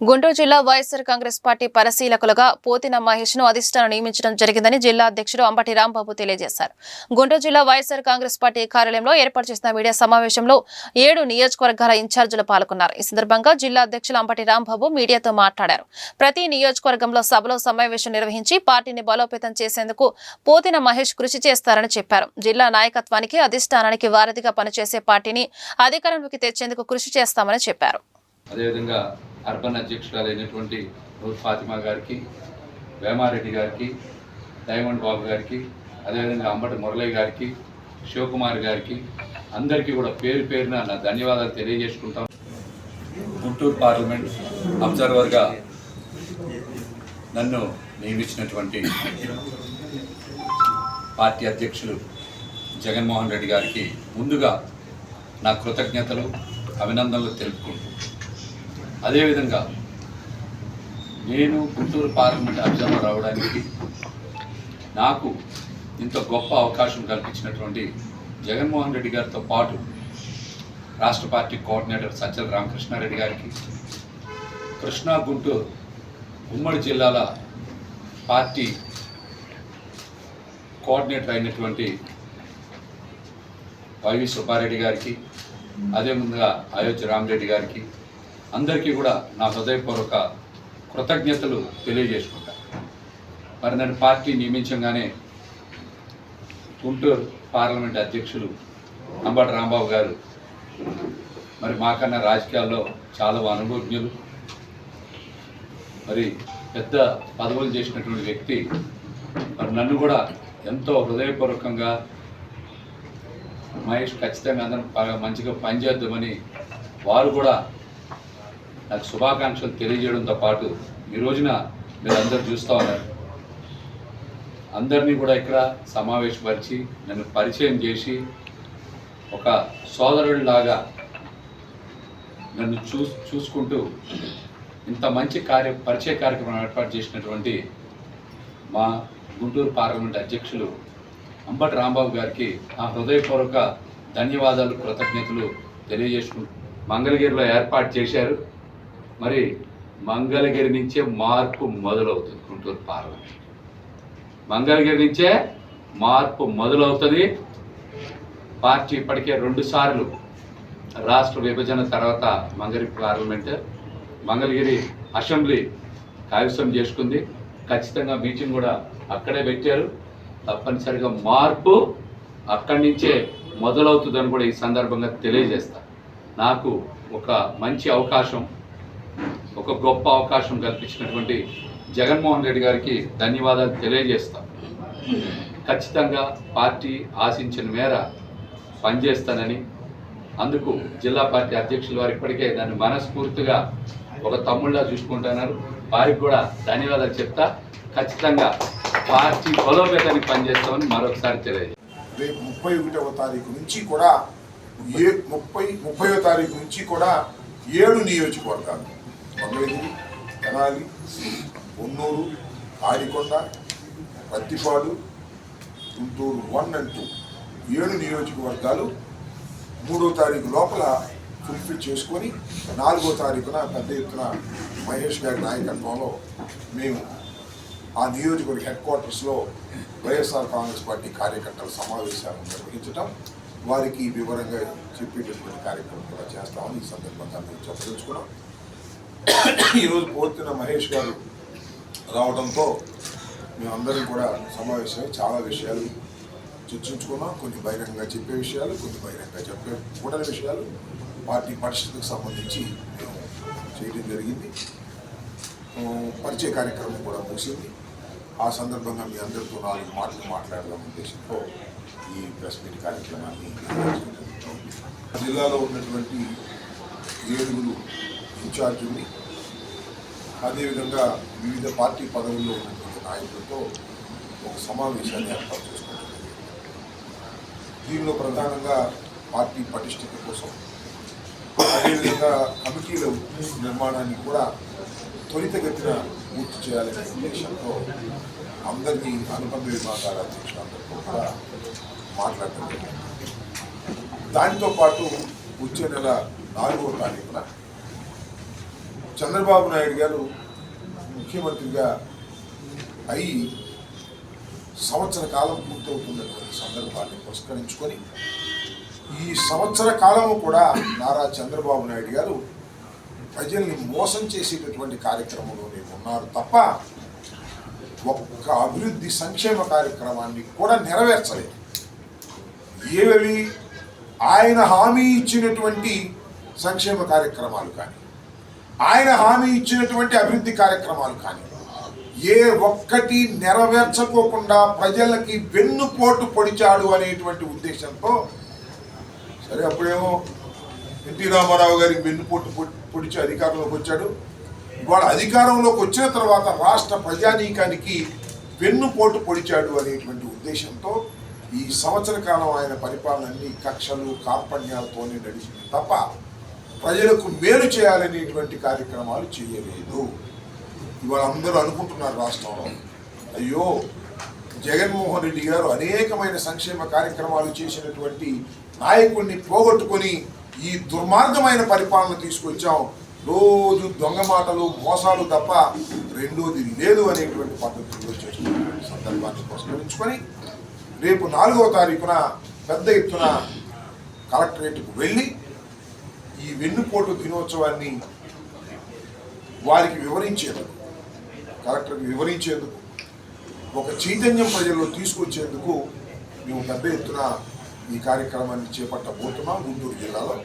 గుంటూరు జిల్లా వైఎస్సార్ కాంగ్రెస్ పార్టీ పరిశీలకులుగా పోతిన మహేష్ను అధిష్టానం నియమించడం జరిగిందని జిల్లా అధ్యక్షుడు అంబటి రాంబాబు తెలియజేశారు. గుంటూరు జిల్లా వైఎస్సార్ కాంగ్రెస్ పార్టీ కార్యాలయంలో ఏర్పాటు చేసిన మీడియా సమావేశంలో ఏడు నియోజకవర్గాల ఇన్ఛార్జీలు పాల్గొన్నారు. ఈ సందర్భంగా జిల్లా అధ్యక్షులు అంబటి రాంబాబు మీడియాతో మాట్లాడారు. ప్రతి నియోజకవర్గంలో సభలో సమావేశం నిర్వహించి పార్టీని బలోపేతం చేసేందుకు పోతిన మహేష్ కృషి చేస్తారని చెప్పారు. జిల్లా నాయకత్వానికి అధిష్టానానికి వారధిగా పనిచేసే పార్టీని అధికారంలోకి తెచ్చేందుకు కృషి చేస్తామని చెప్పారు. అదేవిధంగా అర్బన్ అధ్యక్షురాలైనటువంటి నూర్ ఫాతిమా గారికి వేమారెడ్డి గారికి డైమండ్ బాబు గారికి అదేవిధంగా అంబటి మురళి గారికి శివకుమార్ గారికి అందరికీ కూడా పేరు పేరున నా ధన్యవాదాలు తెలియజేసుకుంటాం గుంటూరు పార్లమెంట్ అబ్జర్వర్గా నన్ను నియమించినటువంటి పార్టీ అధ్యక్షులు జగన్మోహన్ రెడ్డి గారికి ముందుగా నా కృతజ్ఞతలు అభినందనలు తెలుపుకుంటూ అదేవిధంగా నేను గుంటూరు పార్లమెంట్ అబ్జర్వర్ రావడానికి నాకు ఇంత గొప్ప అవకాశం కల్పించినటువంటి జగన్మోహన్ రెడ్డి గారితో పాటు రాష్ట్ర పార్టీ కోఆర్డినేటర్ సజ్జల రామకృష్ణారెడ్డి గారికి కృష్ణా గుంటూరు ఉమ్మడి జిల్లాల పార్టీ కోఆర్డినేటర్ అయినటువంటి వైవి సుబ్బారెడ్డి గారికి అదే ముందుగా అయోధ్య రామరెడ్డి గారికి అందరికీ కూడా నా హృదయపూర్వక కృతజ్ఞతలు తెలియజేసుకుంటా. మరి నన్ను పార్టీ నియమించగానే గుంటూరు పార్లమెంట్ అధ్యక్షులు అంబటి రాంబాబు గారు మరి మాకన్నా రాజకీయాల్లో చాలా అనుభవజ్ఞులు మరి పెద్ద పదవులు చేసినటువంటి వ్యక్తి మరి నన్ను కూడా ఎంతో హృదయపూర్వకంగా మహేష్ ఖచ్చితంగా అందరం బాగా మంచిగా పనిచేద్దామని వారు కూడా నాకు శుభాకాంక్షలు తెలియజేయడంతో పాటు ఈ రోజున మీరు అందరు చూస్తూ ఉన్నారు. అందరినీ కూడా ఇక్కడ సమావేశపరిచి నన్ను పరిచయం చేసి ఒక సోదరుడిలాగా నన్ను చూ చూసుకుంటూ ఇంత మంచి కార్య పరిచయ కార్యక్రమం ఏర్పాటు చేసినటువంటి మా గుంటూరు పార్లమెంట్ అధ్యక్షులు అంబటి రాంబాబు గారికి నా హృదయపూర్వక ధన్యవాదాలు కృతజ్ఞతలు తెలియజేసుకుంటూ మంగళగిరిలో ఏర్పాటు చేశారు. మరి మంగళగిరి నుంచే మార్పు మొదలవుతుంది గుంటూరు పార్లమెంట్. మంగళగిరి నుంచే మార్పు మొదలవుతుంది. పార్టీ ఇప్పటికే రెండు సార్లు రాష్ట్ర విభజన తర్వాత మంగళగిరి పార్లమెంట్ మంగళగిరి అసెంబ్లీ కైవసం చేసుకుంది. ఖచ్చితంగా మీటింగ్ కూడా అక్కడే పెట్టారు. తప్పనిసరిగా మార్పు అక్కడి నుంచే మొదలవుతుందని కూడా ఈ సందర్భంగా తెలియజేస్తా. నాకు ఒక మంచి అవకాశం ఒక గొప్ప అవకాశం కల్పించినటువంటి జగన్మోహన్ రెడ్డి గారికి ధన్యవాదాలు తెలియజేస్తాం. ఖచ్చితంగా పార్టీ ఆశించిన మేర పనిచేస్తానని అందుకు జిల్లా పార్టీ అధ్యక్షుల వారు ఇప్పటికే దాన్ని మనస్ఫూర్తిగా ఒక తమ్ముళ్ళ చూసుకుంటున్నారు. వారికి కూడా ధన్యవాదాలు చెప్తా. ఖచ్చితంగా పార్టీ బలోపేతానికి పనిచేస్తామని మరొకసారి తెలియజేస్తాం. రేపు ముప్పై ఒకటవ తారీఖు నుంచి కూడా ఏ ముప్పై ముప్పైవ తారీఖు నుంచి కూడా ఏడు నియోజకవర్గాలు Mangalagiri Tenali ఉన్నూరు ఆరికొండ Prathipadu Guntur one and two. ఏడు నియోజకవర్గాలు మూడో తారీఖు లోపల ఫుల్ఫిల్ చేసుకొని నాలుగో తారీఖున పెద్ద ఎత్తున మహేష్ గారి నాయకత్వంలో మేము ఆ నియోజకవర్గ హెడ్ క్వార్టర్స్లో వైఎస్ఆర్ కాంగ్రెస్ పార్టీ కార్యకర్తల సమావేశాలను నిర్వహించడం వారికి వివరంగా చెప్పేటటువంటి కార్యక్రమం కూడా చేస్తామని ఈ సందర్భంగా మేము చెప్పదలుచుకున్నాం. ఈరోజు పోతున్న మహేష్ గారు రావడంతో మేమందరం కూడా సమావేశమై చాలా విషయాలు చర్చించుకున్నాం. కొన్ని బహిరంగంగా చెప్పే విషయాలు కొన్ని బహిరంగంగా చెప్పే కూడని విషయాలు పార్టీ పరిస్థితికి సంబంధించి మేము చేయడం జరిగింది. పరిచయ కార్యక్రమం కూడా ముగిసింది. ఆ సందర్భంగా మీ అందరితో నాలుగు మాటలు మాట్లాడదాం ఉద్దేశంతో ఈ ప్రెస్ మీట్ కార్యక్రమాన్ని జిల్లాలో ఉన్నటువంటి ఏడుగురు ఇన్ఛార్జుల్ని అదేవిధంగా వివిధ పార్టీ పదవుల్లో ఉన్నటువంటి నాయకులతో ఒక సమావేశాన్ని ఏర్పాటు చేసుకోవడం దీనిలో ప్రధానంగా పార్టీ పటిష్టత కోసం అదేవిధంగా కమిటీల నిర్మాణాన్ని కూడా త్వరితగతిన పూర్తి చేయాలనే ఉద్దేశంతో అందరినీ అనుబంధ విభాగాల అధ్యక్షులందరితో కూడా మాట్లాడటం దానితో పాటు వచ్చే నెల నాలుగో తారీఖున చంద్రబాబు నాయుడు గారు ముఖ్యమంత్రిగా అయి సంవత్సర కాలం పూర్తవుతున్నటువంటి సందర్భాన్ని పురస్కరించుకొని ఈ సంవత్సర కాలము కూడా నారా చంద్రబాబు నాయుడు గారు ప్రజల్ని మోసం చేసేటటువంటి కార్యక్రమంలోనే ఉన్నారు తప్ప ఒక్క అభివృద్ధి సంక్షేమ కార్యక్రమాన్ని కూడా నెరవేర్చలేదు. ఏవేవి ఆయన హామీ ఇచ్చినటువంటి సంక్షేమ కార్యక్రమాలు కానీ ఆయన హామీ ఇచ్చినటువంటి అభివృద్ధి కార్యక్రమాలు కానీ ఏ ఒక్కటి నెరవేర్చకోకుండా ప్రజలకి వెన్నుపోటు పొడిచాడు అనేటువంటి ఉద్దేశంతో సరే అప్పుడేమో ఎన్టీ రామారావు గారికి వెన్నుపోటు పొడిచి అధికారంలోకి వచ్చాడు. ఇవాళ అధికారంలోకి వచ్చిన తర్వాత రాష్ట్ర ప్రజానీకానికి వెన్నుపోటు పొడిచాడు అనేటువంటి ఉద్దేశంతో ఈ సంవత్సర కాలం ఆయన పరిపాలన అన్ని కక్షలు కార్పణ్యాలతోనే నడిచింది తప్ప ప్రజలకు మేలు చేయాలనేటువంటి కార్యక్రమాలు చేయలేదు. ఇవాళ అందరూ అనుకుంటున్నారు రాష్ట్రంలో. అయ్యో జగన్మోహన్ రెడ్డి గారు అనేకమైన సంక్షేమ కార్యక్రమాలు చేసినటువంటి నాయకుడిని పోగొట్టుకొని ఈ దుర్మార్గమైన పరిపాలన తీసుకొచ్చాం. రోజు దొంగ మాటలు మోసాలు తప్ప రెండోది లేదు అనేటువంటి పద్ధతిలో చేస్తున్నటువంటి సందర్భాన్ని పురస్కరించుకొని రేపు నాలుగవ తారీఖున పెద్ద ఎత్తున కలెక్టరేట్కు వెళ్ళి ఈ వెన్నుపోటు దినోత్సవాన్ని వారికి వివరించేందుకు కలెక్టర్కి వివరించేందుకు ఒక చైతన్యం ప్రజల్లో తీసుకొచ్చేందుకు మేము పెద్ద ఎత్తున ఈ కార్యక్రమాన్ని చేపట్టబోతున్నాం గుంటూరు జిల్లాలో.